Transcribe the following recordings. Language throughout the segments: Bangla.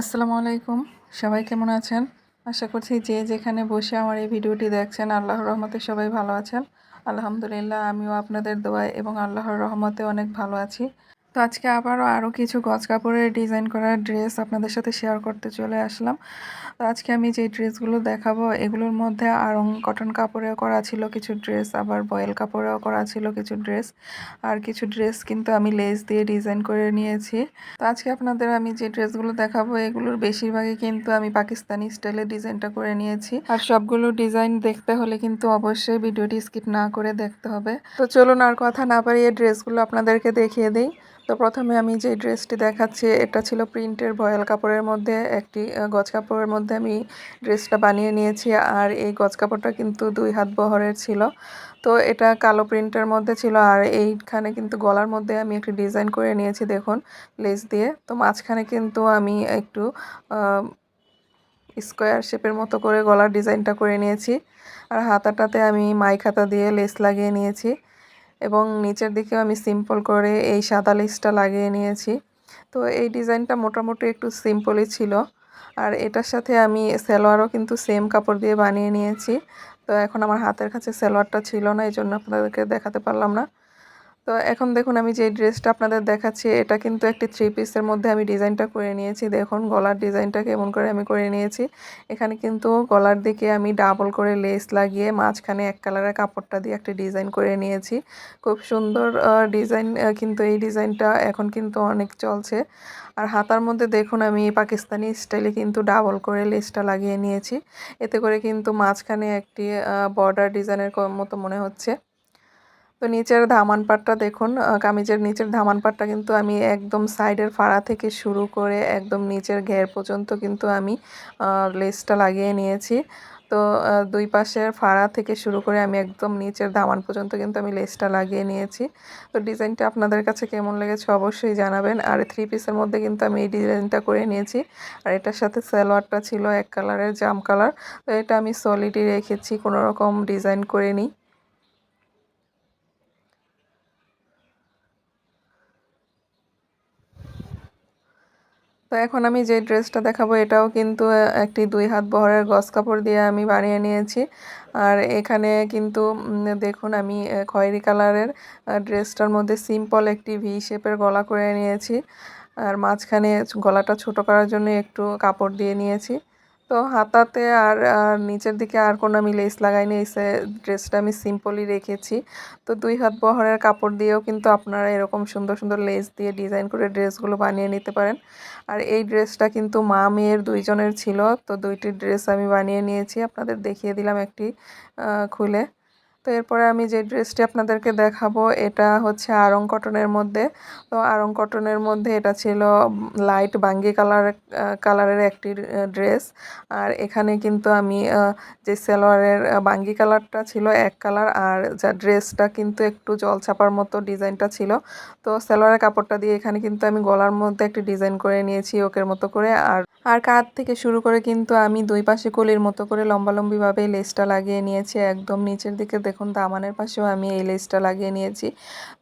আসসালামু আলাইকুম। সবাই কেমন আছেন? আশা করছি যে যেখানে বসে আমার এই ভিডিওটি দেখছেন, আল্লাহর রহমতে সবাই ভালো আছেন। আলহামদুলিল্লাহ, আমিও আপনাদের দোয়ায় এবং আল্লাহর রহমতে অনেক ভালো আছি। তো আজকে আবারও আরও কিছু গজ কাপড়ের ডিজাইন করা ড্রেস আপনাদের সাথে শেয়ার করতে চলে আসলাম। তো আজকে আমি যে ড্রেসগুলো দেখাবো, এগুলোর মধ্যে আরং কটন কাপড়েও করা ছিল কিছু ড্রেস আবার বয়েল কাপড়েও করা ছিল কিছু ড্রেস আর কিছু ড্রেস কিন্তু আমি লেস দিয়ে ডিজাইন করে নিয়েছি। তো আজকে আপনাদের আমি যে ড্রেসগুলো দেখাবো, এগুলোর বেশিরভাগই কিন্তু আমি পাকিস্তানি স্টাইলে ডিজাইনটা করে নিয়েছি। আর সবগুলো ডিজাইন দেখতে হলে কিন্তু অবশ্যই ভিডিওটি স্কিপ না করে দেখতে হবে। তো চলুন আর কথা না পারিয়ে ড্রেসগুলো আপনাদেরকে দেখিয়ে দিই। তো প্রথমে আমি যে ড্রেসটি দেখাচ্ছি, এটা ছিল প্রিন্টের ভয়াল কাপড়ের মধ্যে, একটি গজ কাপড়ের মধ্যে আমি ড্রেসটা বানিয়ে নিয়েছি আর এই গজ কাপড়টা কিন্তু দুই হাত বহরের ছিল। তো এটা কালো প্রিন্টের মধ্যে ছিল আর এইখানে কিন্তু গলার মধ্যে আমি একটি ডিজাইন করে নিয়েছি, দেখুন, লেস দিয়ে। তো মাঝখানে কিন্তু আমি একটু স্কোয়ার শেপের মতো করে গলার ডিজাইনটা করে নিয়েছি। আর হাতাটাতে আমি মাই খাতা দিয়ে লেস লাগিয়ে নিয়েছি। এবং নিচের দিকেও আমি সিম্পল করে এই সাদা লিস্টটা লাগিয়ে নিয়েছি। তো এই ডিজাইনটা মোটামুটি একটু সিম্পলই ছিল। আর এটার সাথে আমি সেলোয়ারও কিন্তু সেম কাপড় দিয়ে বানিয়ে নিয়েছি। তো এখন আমার হাতের কাছে সেলোয়ারটা ছিল না, এই জন্য আপনাদেরকে দেখাতে পারলাম না। তো এখন দেখুন, আমি যে ড্রেসটা আপনাদের দেখাচ্ছি, এটা কিন্তু একটি থ্রি পিসের মধ্যে আমি ডিজাইনটা করে নিয়েছি। দেখুন, গলার ডিজাইনটা কেমন করে আমি করে নিয়েছি। এখানে কিন্তু গলার দিকে আমি ডাবল করে লেস লাগিয়ে মাঝখানে এক কালারের কাপড়টা দিয়ে একটা ডিজাইন করে নিয়েছি। খুব সুন্দর ডিজাইন কিন্তু এই ডিজাইনটা এখন কিন্তু অনেক চলছে। আর হাতার মধ্যে দেখুন, আমি পাকিস্তানি স্টাইলে কিন্তু ডাবল করে লেসটা লাগিয়ে নিয়েছি। এতে করে কিন্তু মাঝখানে একটি বর্ডার ডিজাইনের মতো মনে হচ্ছে। তো নিচের ধামান পাটটা দেখুন কামিজের নিচের ধামান পাটটা কিন্তু আমি একদম সাইডের ফাড়া থেকে শুরু করে একদম নিচের ঘের পর্যন্ত কিন্তু আমি লেসটা লাগিয়ে নিয়েছি। তো দুই পাশের ফাড়া থেকে শুরু করে আমি একদম নিচের ধামান পর্যন্ত কিন্তু আমি লেসটা লাগিয়ে নিয়েছি। তো ডিজাইনটা আপনাদের কাছে কেমন লেগেছে অবশ্যই জানাবেন। আর থ্রি পিসের মধ্যে কিন্তু আমি এই ডিজাইনটা করে নিয়েছি। আর এটার সাথে সালোয়ারটা ছিল এক কালারের জাম কালার। তো এটা আমি সলিডই রেখেছি, কোনো রকম ডিজাইন করে নিই তো এখন আমি যে ড্রেসটা দেখাবো, এটাও কিন্তু একটি দুই হাত বহরের গস কাপড় দিয়ে আমি বানিয়ে নিয়েছি। আর এখানে কিন্তু দেখুন আমি খয়েরি কালারের ড্রেসটার মধ্যে সিম্পল একটি ভি শেপের গলা করে নিয়েছি। আর মাঝখানে গলাটা ছোট করার জন্য একটু কাপড় দিয়ে নিয়েছি। তো হাতাতে আর নিচের দিকে আর কোনো আমি লেস লাগাইনি, এই ড্রেসটা আমি সিম্পলি রেখেছি। তো দুই হাত বহরের কাপড় দিয়েও কিন্তু আপনারা এরকম সুন্দর সুন্দর লেস দিয়ে ডিজাইন করে ড্রেসগুলো বানিয়ে নিতে পারেন। আর এই ড্রেসটা কিন্তু মা মেয়ের দুইজনের ছিল, তো দুইটি ড্রেস আমি বানিয়ে নিয়েছি। আপনাদের দেখিয়ে দিলাম একটি খুলে। তো এরপরে আমি যে ড্রেসটি আপনাদেরকে দেখাবো, এটা হচ্ছে আরং কটনের মধ্যে। তো আরং কটনের মধ্যে এটা ছিল লাইট বাঙ্গি কালার কালারের একটি ড্রেস। আর এখানে কিন্তু আমি যে সালোয়ারের বাঙ্গি কালারটা ছিল এক কালার, আর যা ড্রেসটা কিন্তু একটু জল ছাপার মতো ডিজাইনটা ছিল। তো সালোয়ারের কাপড়টা দিয়ে এখানে কিন্তু আমি গলার মধ্যে একটি ডিজাইন করে নিয়েছি, ওকের মতো করে। আর আর কাঁধ থেকে শুরু করে কিন্তু আমি দুই পাশে কলির মতো করে লম্বালম্বিভাবে লেসটা লাগিয়ে নিয়েছি। একদম নিচের দিকে দেখুন, দামানের পাশেও আমি এই লেসটা লাগিয়ে নিয়েছি।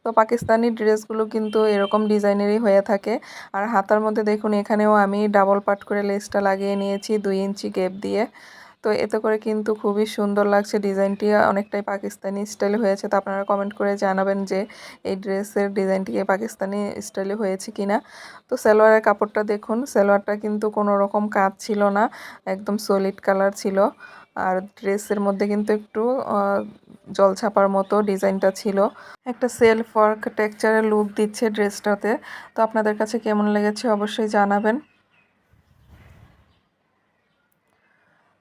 তো পাকিস্তানি ড্রেসগুলো কিন্তু এরকম ডিজাইনেরই হয়ে থাকে। আর হাতার মধ্যে দেখুন, এখানেও আমি ডাবল পাট করে লেসটা লাগিয়ে নিয়েছি, দুই ইঞ্চি গেপ দিয়ে। তো এতে করে কিন্তু খুবই সুন্দর লাগছে। ডিজাইনটি অনেকটাই পাকিস্তানি স্টাইলে হয়েছে। তো আপনারা কমেন্ট করে জানাবেন যে এই ড্রেসের ডিজাইনটিকে পাকিস্তানি স্টাইলে হয়েছে কিনা। তো সালোয়ারের কাপড়টা দেখুন, সালোয়ারটা কিন্তু কোনো রকম কাজ ছিল না, একদম সলিড কালার ছিল। আর ড্রেসের মধ্যে কিন্তু একটু জল ছাপার মতো ডিজাইনটা ছিল। একটা সেলফ ওয়ার্ক টেক্সচারের লুক দিচ্ছে ড্রেসটাতে। তো আপনাদের কাছে কেমন লেগেছে অবশ্যই জানাবেন।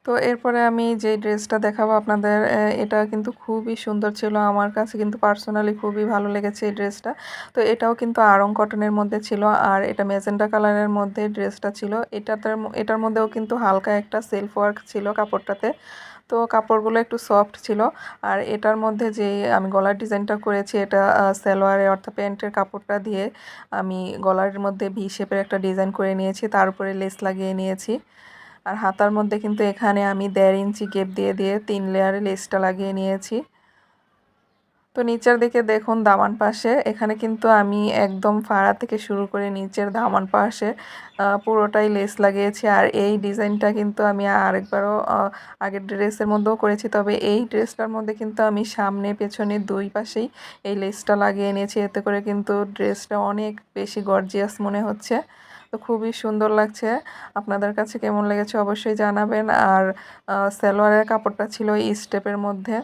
তো এরপরে আমি যে ড্রেসটা দেখাবো আপনাদের এটা কিন্তু খুবই সুন্দর ছিল। আমার কাছে কিন্তু পার্সোনালি খুবই ভালো লেগেছে এই ড্রেসটা। তো এটাও কিন্তু আরং কটনের মধ্যে ছিল আর এটা মেজেন্ডা কালারের মধ্যে ড্রেসটা ছিল। এটাতে, এটার মধ্যেও কিন্তু হালকা একটা সেলফ ওয়ার্ক ছিল কাপড়টাতে। তো কাপড়গুলো একটু সফট ছিল আর এটার মধ্যে যে আমি গলার ডিজাইনটা করেছি, এটা সালোয়ারে অর্থাৎ প্যান্টের কাপড়টা দিয়ে আমি গলার মধ্যে ভি শেপের একটা ডিজাইন করে নিয়েছি। তার উপরে লেস লাগিয়ে নিয়েছি। আর হাতার মধ্যে কিন্তু এখানে আমি দেড় ইঞ্চি গেপ দিয়ে দিয়ে তিন লেয়ারে লেসটা লাগিয়ে নিয়েছি। তো নিচের দিকে দেখুন দামান পাশে, এখানে কিন্তু আমি একদম ফাড়া থেকে শুরু করে নিচের দামান পাশে পুরোটাই লেস লাগিয়েছি। আর এই ডিজাইনটা কিন্তু আমি আরেকবারও আগের ড্রেসের মধ্যেও করেছি, তবে এই ড্রেসটার মধ্যে কিন্তু আমি সামনে, পেছনে দুই পাশেই এই লেসটা লাগিয়ে নিয়েছি। এতে করে কিন্তু ড্রেসটা অনেক বেশি গর্জিয়াস মনে হচ্ছে। তো খুবই সুন্দর লাগছে। আপনাদের কাছে কেমন লেগেছে অবশ্যই জানাবেন। আর সালোয়ারের কাপড়টা ছিল স্টেপের মধ্যে।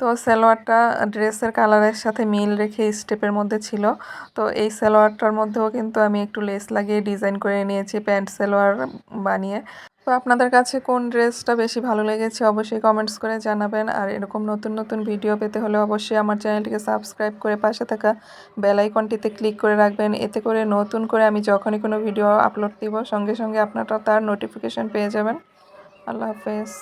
তো সালোয়ারটা ড্রেসের কালারের সাথে মিল রেখে স্টেপের মধ্যে ছিল। তো এই সালোয়ারটার মধ্যেও কিন্তু আমি একটু লেস লাগিয়ে ডিজাইন করে নিয়েছি, প্যান্ট সালোয়ার বানিয়ে। তো আপনাদের কাছে কোন ড্রেসটা বেশি ভালো লেগেছে অবশ্যই কমেন্টস করে জানাবেন। আর এরকম নতুন নতুন ভিডিও পেতে হলে অবশ্যই আমার চ্যানেলটিকে সাবস্ক্রাইব করে পাশে থাকা বেল আইকনটিতে ক্লিক করে রাখবেন। এতে করে নতুন করে আমি যখনই কোনো ভিডিও আপলোড দিব, সঙ্গে সঙ্গে আপনারা তার নোটিফিকেশন পেয়ে যাবেন। আল্লাহ হাফেজ।